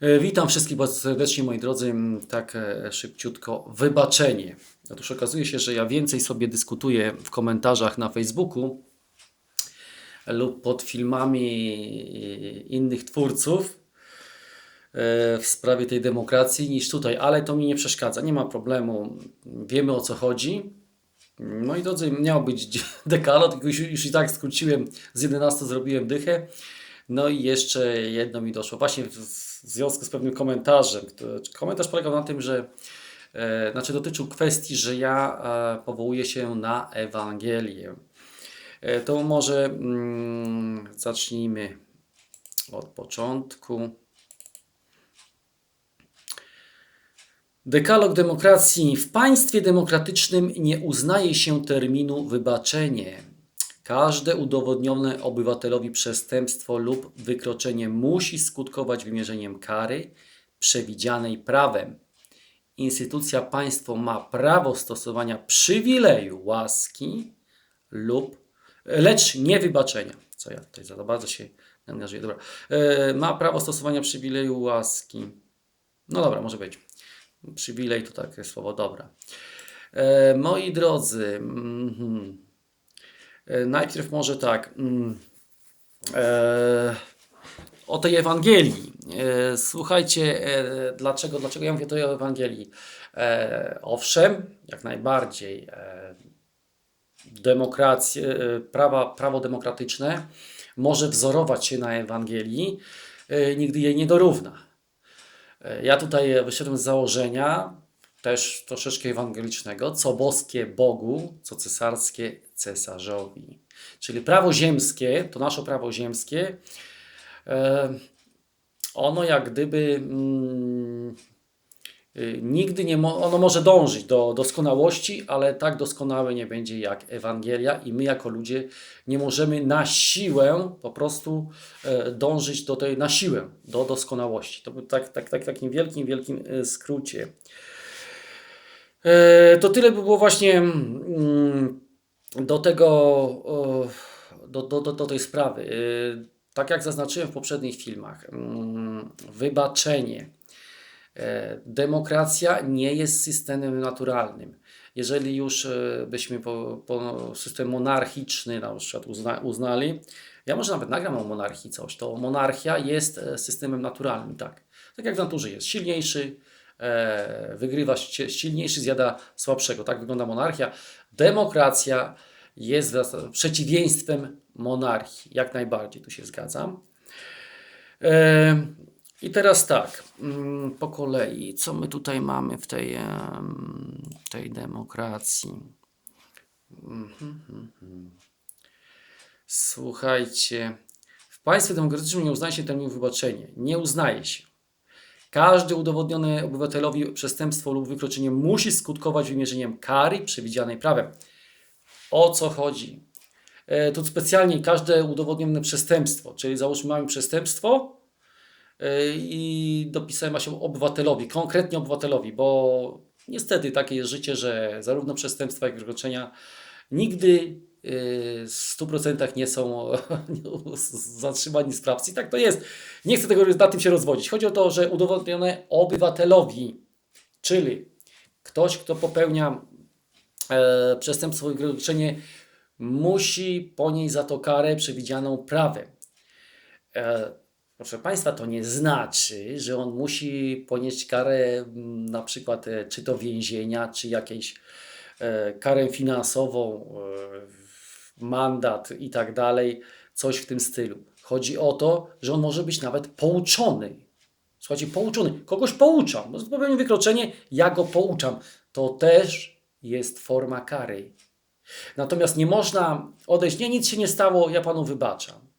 E, Witam wszystkich bardzo serdecznie, moi drodzy. Tak e, szybciutko. Wybaczenie. Otóż okazuje się, że ja więcej sobie dyskutuję w komentarzach na Facebooku lub pod filmami innych twórców e, w sprawie tej demokracji niż tutaj, ale to mi nie przeszkadza. Nie ma problemu. Wiemy o co chodzi. Moi drodzy, miał być dekalog, już, już i tak skróciłem z 11, zrobiłem dychę. No i jeszcze jedno mi doszło, właśnie w, w związku z pewnym komentarzem. Komentarz polegał na tym, że e, znaczy dotyczył kwestii, że ja e, powołuję się na Ewangelię. E, to może mm, zacznijmy od początku. Dekalog demokracji. W państwie demokratycznym nie uznaje się terminu wybaczenie. Każde udowodnione obywatelowi przestępstwo lub wykroczenie musi skutkować wymierzeniem kary przewidzianej prawem. Instytucja państwo ma prawo stosowania przywileju łaski lub lecz nie wybaczenia. Co ja tutaj za bardzo się angażuję. Dobra. E, ma prawo stosowania przywileju łaski. No dobra, może być. Przywilej to takie słowo, dobra. E, moi drodzy, mhm. E, najpierw może tak. mm, E, o tej Ewangelii. E, słuchajcie, e, dlaczego, dlaczego ja mówię tutaj o Ewangelii? E, owszem, jak najbardziej. E, demokrację, e, prawa, prawo demokratyczne może wzorować się na Ewangelii, e, nigdy jej nie dorówna. E, Ja tutaj wyszedłem z założenia, też troszeczkę ewangelicznego, co boskie Bogu, co cesarskie cesarzowi. Czyli prawo ziemskie, to nasze prawo ziemskie, e, ono jak gdyby mm, y, nigdy nie, mo- ono może dążyć do doskonałości, ale tak doskonałe nie będzie jak Ewangelia i my jako ludzie nie możemy na siłę po prostu e, dążyć do tej, na siłę do doskonałości. To był tak, tak, tak, takim wielkim, wielkim e, skrócie. To tyle by było właśnie mm, do tego, do, do, do, do tej sprawy. E, Tak jak zaznaczyłem w poprzednich filmach, mm, wybaczenie. E, Demokracja nie jest systemem naturalnym. Jeżeli już e, byśmy po, po system monarchiczny na przykład uzna, uznali, ja może nawet nagram o monarchii coś, to monarchia jest e, systemem naturalnym, tak. Tak jak w naturze jest. Silniejszy e, wygrywa, silniejszy zjada słabszego. Tak wygląda monarchia. Demokracja jest przeciwieństwem monarchii. Jak najbardziej, tu się zgadzam. E, I teraz tak, mm, po kolei, co my tutaj mamy w tej, tej demokracji? Mhm, mhm. Słuchajcie, w państwie demokratycznym nie uznaje się terminu wybaczenie. Nie uznaje się. Każde udowodnione obywatelowi przestępstwo lub wykroczenie musi skutkować wymierzeniem kary przewidzianej prawem. O co chodzi? E, specjalnie każde udowodnione przestępstwo, czyli załóżmy mamy przestępstwo, Yy, i dopisałem się obywatelowi, konkretnie obywatelowi, bo niestety takie jest życie, że zarówno przestępstwa, jak i wykroczenia nigdy 100% nie są zatrzymani sprawcy. Tak to jest. Nie chcę tego na tym się rozwodzić. Chodzi o to, że udowodnione obywatelowi, czyli ktoś, kto popełnia e, przestępstwo wykroczenie, musi ponieść za to karę przewidzianą prawem. E, Proszę Państwa, to nie znaczy, że on musi ponieść karę mm, na przykład e, czy to więzienia, czy jakieś e, karę finansową, e, mandat i tak dalej, coś w tym stylu. Chodzi o to, że on może być nawet pouczony. Słuchajcie, pouczony. Kogoś pouczam. Bo popełnił wykroczenie, ja go pouczam. To też jest forma kary. Natomiast nie można odejść, nie, nic się nie stało, ja Panu wybaczam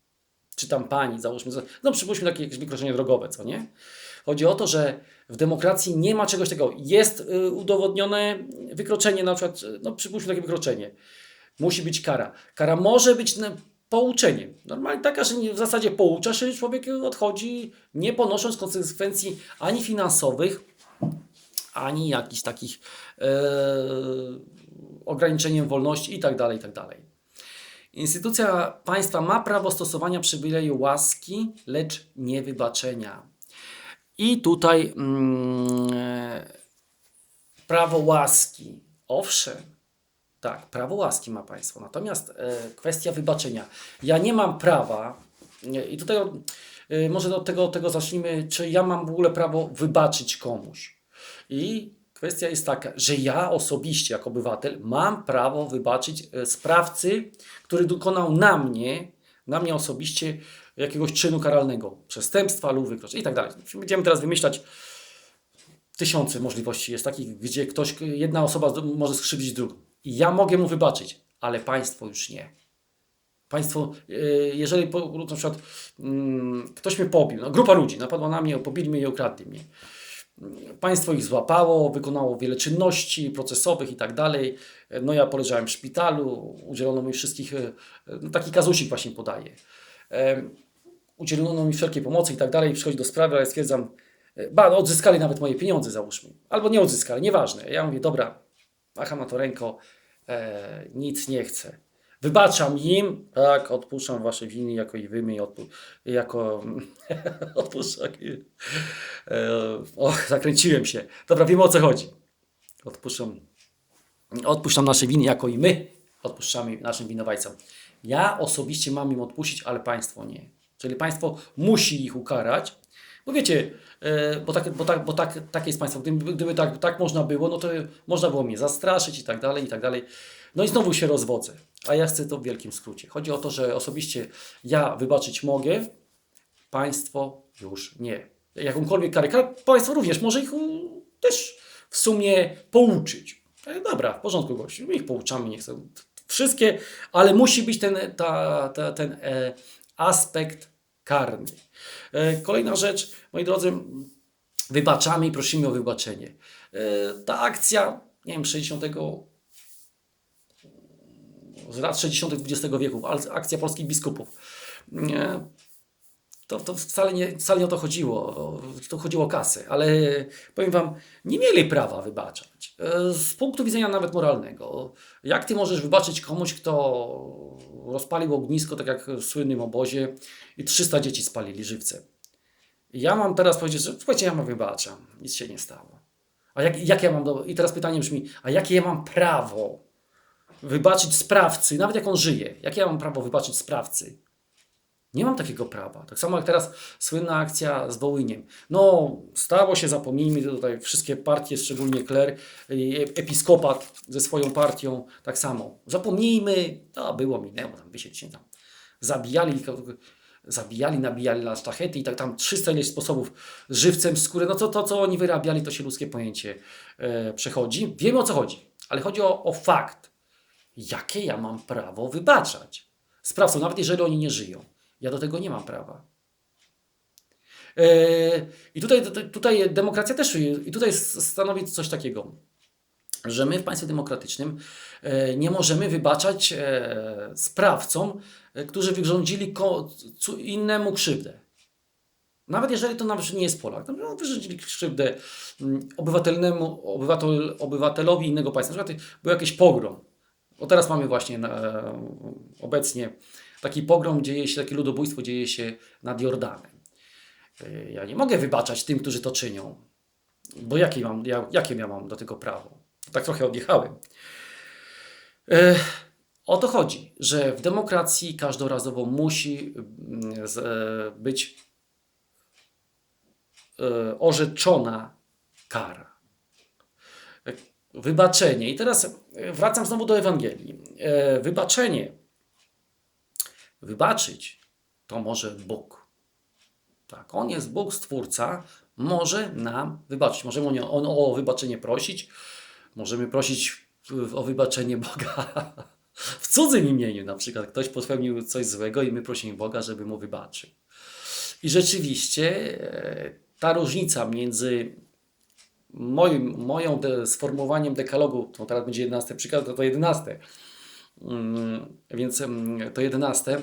czy tam pani, załóżmy, no przypuśćmy takie jakieś wykroczenie drogowe, co nie? Chodzi o to, że w demokracji nie ma czegoś takiego. Jest y, udowodnione wykroczenie, na przykład, y, no przypuśćmy takie wykroczenie. Musi być kara. Kara może być pouczeniem. Normalnie taka, że w zasadzie poucza się, człowiek odchodzi nie ponosząc konsekwencji ani finansowych, ani jakichś takich e, ograniczeniem wolności i tak dalej, i tak. Instytucja państwa ma prawo stosowania przywileju łaski, lecz nie wybaczenia. I tutaj mm, e, prawo łaski. Owszem, tak, prawo łaski ma państwo. Natomiast e, kwestia wybaczenia. Ja nie mam prawa, nie, i tutaj e, może od tego, tego zacznijmy, czy ja mam w ogóle prawo wybaczyć komuś. I kwestia jest taka, że ja osobiście, jako obywatel, mam prawo wybaczyć e, sprawcy, który dokonał na mnie, na mnie osobiście jakiegoś czynu karalnego, przestępstwa lub wykroczenia i tak dalej. Będziemy teraz wymyślać tysiące możliwości jest takich, gdzie ktoś, jedna osoba może skrzywdzić drugą. Ja mogę mu wybaczyć, ale państwo już nie. Państwo, yy, jeżeli po, na przykład mm, ktoś mnie pobił, no, grupa ludzi napadła na mnie, pobili mnie i okradli mnie. Państwo ich złapało, wykonało wiele czynności procesowych i tak dalej. No ja poleżałem w szpitalu, udzielono mi wszystkich, e, no taki kazusik właśnie podaję. Em, Udzielono mi wszelkiej pomocy i tak dalej, przychodzi do sprawy, ale stwierdzam, e, ba, no odzyskali nawet moje pieniądze załóżmy. Albo nie odzyskali, nieważne. Ja mówię, dobra, macham na to ręką, e, nic nie chcę. Wybaczam im, tak, odpuszczam wasze winy jako i wy mi odpu- jako odpuszczam. E, och, zakręciłem się. Dobra, wiemy o co chodzi. Odpuszczam, odpuszczam nasze winy jako i my odpuszczamy naszym winowajcom. Ja osobiście mam im odpuścić, ale państwo nie. Czyli państwo musi ich ukarać, bo wiecie, e, bo, tak, bo, tak, bo tak, takie jest państwo. Gdyby, gdyby tak, tak można było, no to można było mnie zastraszyć i tak dalej, i tak dalej. No i znowu się rozwodzę. A ja chcę to w wielkim skrócie. Chodzi o to, że osobiście ja wybaczyć mogę, państwo już nie. Jakąkolwiek karę, kar- państwo również może ich też w sumie pouczyć. E, Dobra, w porządku gościu, ich pouczamy, nie chcę. Wszystkie, ale musi być ten, ta, ta, ten e, aspekt karny. E, kolejna rzecz, moi drodzy, wybaczamy i prosimy o wybaczenie. E, ta akcja, nie wiem, 60 z lat 60. XX wieku, akcja polskich biskupów. To, to wcale, nie, wcale nie o to chodziło. To chodziło o kasę, ale powiem Wam, nie mieli prawa wybaczać. E, Z punktu widzenia nawet moralnego. Jak Ty możesz wybaczyć komuś, kto rozpalił ognisko, tak jak w słynnym obozie, i 300 dzieci spalili żywcem? Ja mam teraz powiedzieć, że słuchajcie, ja mam wybaczam, nic się nie stało. A jak, jak ja mam do... I teraz pytanie brzmi, a jakie ja mam prawo wybaczyć sprawcy, nawet jak on żyje? Jakie ja mam prawo wybaczyć sprawcy? Nie mam takiego prawa. Tak samo jak teraz słynna akcja z Wołyniem. No, stało się, zapomnijmy tutaj wszystkie partie, szczególnie kler, i episkopat ze swoją partią, tak samo. Zapomnijmy, to było, minęło, tam wysiedź się tam. Zabijali, zabijali, nabijali na sztachety i tak tam 300 ileś sposobów z żywcem, skórę. No to, to, co oni wyrabiali, to się ludzkie pojęcie e, przechodzi. Wiemy o co chodzi, ale chodzi o, o fakt. Jakie ja mam prawo wybaczać? Sprawcom, nawet jeżeli oni nie żyją. Ja do tego nie mam prawa. E, I tutaj, tutaj demokracja też, i tutaj stanowi coś takiego, że my w państwie demokratycznym e, nie możemy wybaczać e, sprawcom, którzy wyrządzili innemu krzywdę. Nawet jeżeli to nawet nie jest Polak, no, wyrządzili krzywdę mm, obywatelnemu, obywatel, obywatelowi innego państwa. Na przykład był jakiś pogrom. O teraz mamy właśnie obecnie taki pogrom, dzieje się, takie ludobójstwo dzieje się nad Jordanem. Y, Ja nie mogę wybaczać tym, którzy to czynią, bo jakie, mam, ja, jakie ja mam do tego prawo? Tak trochę odjechałem. E, O to chodzi, że w demokracji każdorazowo musi mm, e, być e, orzeczona kara. E, Wybaczenie. I teraz e, wracam znowu do Ewangelii. E, Wybaczenie. Wybaczyć to może Bóg. Tak, On jest Bóg, Stwórca, może nam wybaczyć. Możemy o, nie- o, wybaczenie prosić, możemy prosić o wybaczenie Boga w cudzym imieniu. Na przykład ktoś popełnił coś złego i my prosimy Boga, żeby mu wybaczył. I rzeczywiście e, ta różnica między moim, moją de, sformułowaniem dekalogu, to teraz będzie 11 przykład, to, to 11. Mm, Więc mm, to 11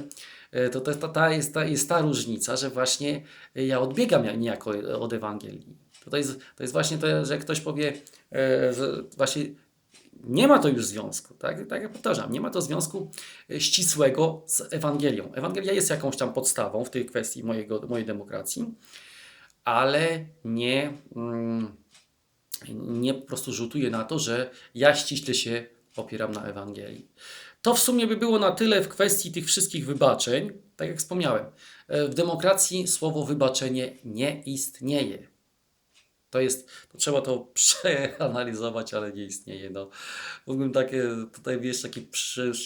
e, to, to ta jest, ta jest ta różnica, że właśnie ja odbiegam ja- niejako od Ewangelii. To, jest, to jest właśnie to, że ktoś powie, e, że właśnie nie ma to już związku, tak, tak jak powtarzam, nie ma to związku e, ścisłego z Ewangelią. Ewangelia jest jakąś tam podstawą w tej kwestii mojego, mojej demokracji, ale nie, mm, nie po prostu rzutuje na to, że ja ściśle się opieram na Ewangelii. To w sumie by było na tyle w kwestii tych wszystkich wybaczeń. Tak jak wspomniałem, e, w demokracji słowo wybaczenie nie istnieje. To jest, to trzeba to przeanalizować, ale nie istnieje. No, mógłbym takie, tutaj jeszcze taki,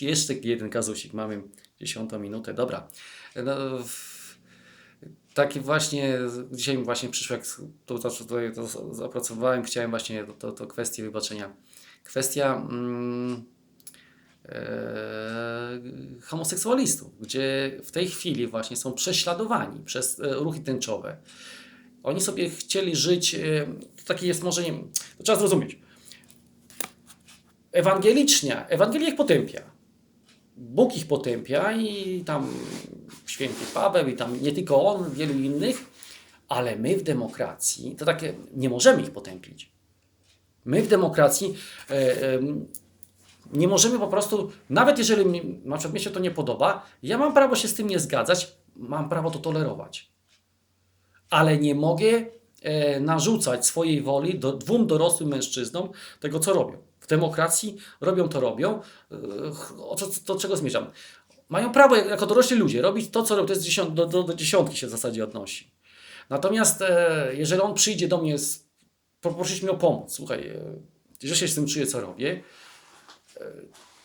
jeszcze jeden kazusik, mamy dziesiątą minutę, dobra. No, w- taki właśnie, dzisiaj mi właśnie przyszło, jak to, to, to, to zapracowałem, chciałem właśnie to, to, to kwestię wybaczenia. Kwestia mm, e, homoseksualistów, gdzie w tej chwili właśnie są prześladowani przez e, ruchy tęczowe. Oni sobie chcieli żyć, e, to takie jest może, nie, to trzeba zrozumieć. Ewangelicznie, Ewangelia ich potępia. Bóg ich potępia i tam święty Paweł i tam nie tylko on, wielu innych, ale my w demokracji, to takie, nie możemy ich potępić. My w demokracji e, em, nie możemy po prostu, nawet jeżeli mi, na przykład mi się to nie podoba, ja mam prawo się z tym nie zgadzać, mam prawo to tolerować. Ale nie mogę e, narzucać swojej woli do dwóm dorosłym mężczyznom tego, co robią. W demokracji robią to robią. E, o co, do czego zmierzam? Mają prawo jako dorośli ludzie robić to, co robią. To jest dziesiąt, do, do, do dziesiątki się w zasadzie odnosi. Natomiast e, jeżeli on przyjdzie do mnie z, poprosić mnie o pomoc, słuchaj, e, że się z tym czuję, co robię,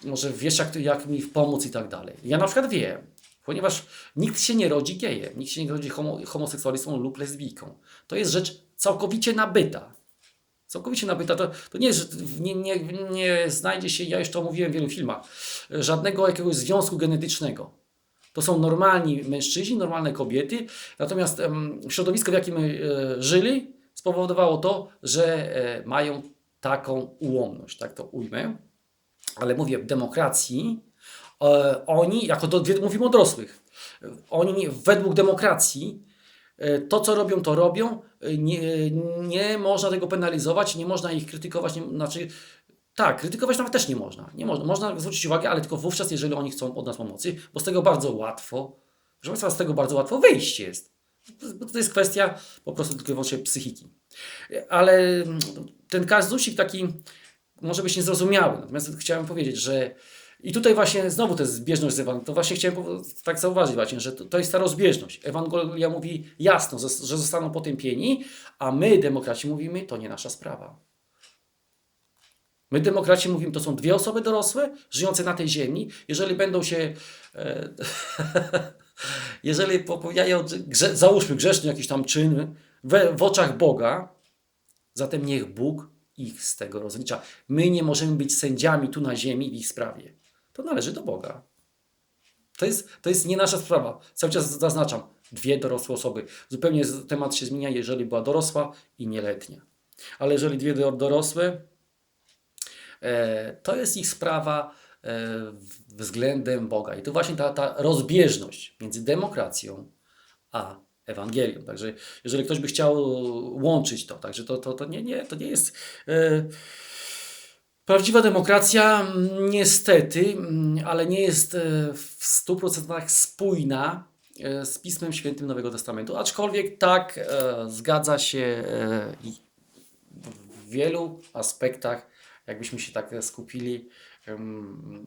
może wiesz, jak, jak mi pomóc i tak dalej. Ja na przykład wiem, ponieważ nikt się nie rodzi gejem, nikt się nie rodzi homo, homoseksualistą lub lesbijką. To jest rzecz całkowicie nabyta. Całkowicie nabyta. To, to nie jest, że nie, nie, nie znajdzie się, ja już to mówiłem w wielu filmach, żadnego jakiegoś związku genetycznego. To są normalni mężczyźni, normalne kobiety, natomiast em, środowisko, w jakim e, żyli, spowodowało to, że e, mają taką ułomność, tak to ujmę. Ale mówię, w demokracji e, oni, jako to mówimy o dorosłych, oni według demokracji e, to, co robią, to robią. e, Nie, nie można tego penalizować, nie można ich krytykować. Nie, znaczy, tak, krytykować nawet też nie można. Nie można. Można zwrócić uwagę, ale tylko wówczas, jeżeli oni chcą od nas pomocy, bo z tego bardzo łatwo, proszę Państwa, z tego bardzo łatwo wyjść jest. To jest kwestia po prostu tylko i wyłącznie psychiki. Ale mm, ten kazusik taki może być niezrozumiały. Natomiast chciałem powiedzieć, że i tutaj właśnie znowu to jest zbieżność z Ewangelią. To właśnie chciałem tak zauważyć właśnie, że to, to jest ta rozbieżność. Ewangelia mówi jasno, że zostaną potępieni, a my, demokraci, mówimy, to nie nasza sprawa. My, demokraci, mówimy, to są dwie osoby dorosłe, żyjące na tej ziemi. Jeżeli będą się... E, jeżeli popełniają, grze, załóżmy, grzeszny jakiś tam czyn we, w oczach Boga, Zatem niech Bóg ich z tego rozlicza. My nie możemy być sędziami tu na ziemi w ich sprawie. To należy do Boga. To jest, to jest nie nasza sprawa. Cały czas zaznaczam. Dwie dorosłe osoby. Zupełnie temat się zmienia, jeżeli była dorosła i nieletnia. Ale jeżeli dwie do- dorosłe, e, to jest ich sprawa e, względem Boga. I to właśnie ta, ta rozbieżność między demokracją a Ewangelią. Także jeżeli ktoś by chciał łączyć to, także to, to, to, nie, nie, to nie jest. E, Prawdziwa demokracja, mm, niestety, mm, ale nie jest e, w 100% spójna e, z Pismem Świętym Nowego Testamentu. Aczkolwiek tak, zgadza się w wielu aspektach, jakbyśmy się tak skupili,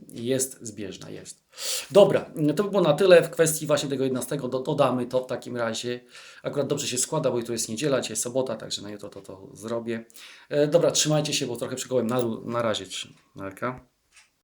jest zbieżna, jest. Dobra, to by było na tyle w kwestii właśnie tego 11. Do, dodamy to w takim razie. Akurat dobrze się składa, bo jutro jest niedziela, dzisiaj jest sobota, także na jutro to, to zrobię. E, dobra, trzymajcie się, bo trochę przykołem na, na razie. Narka.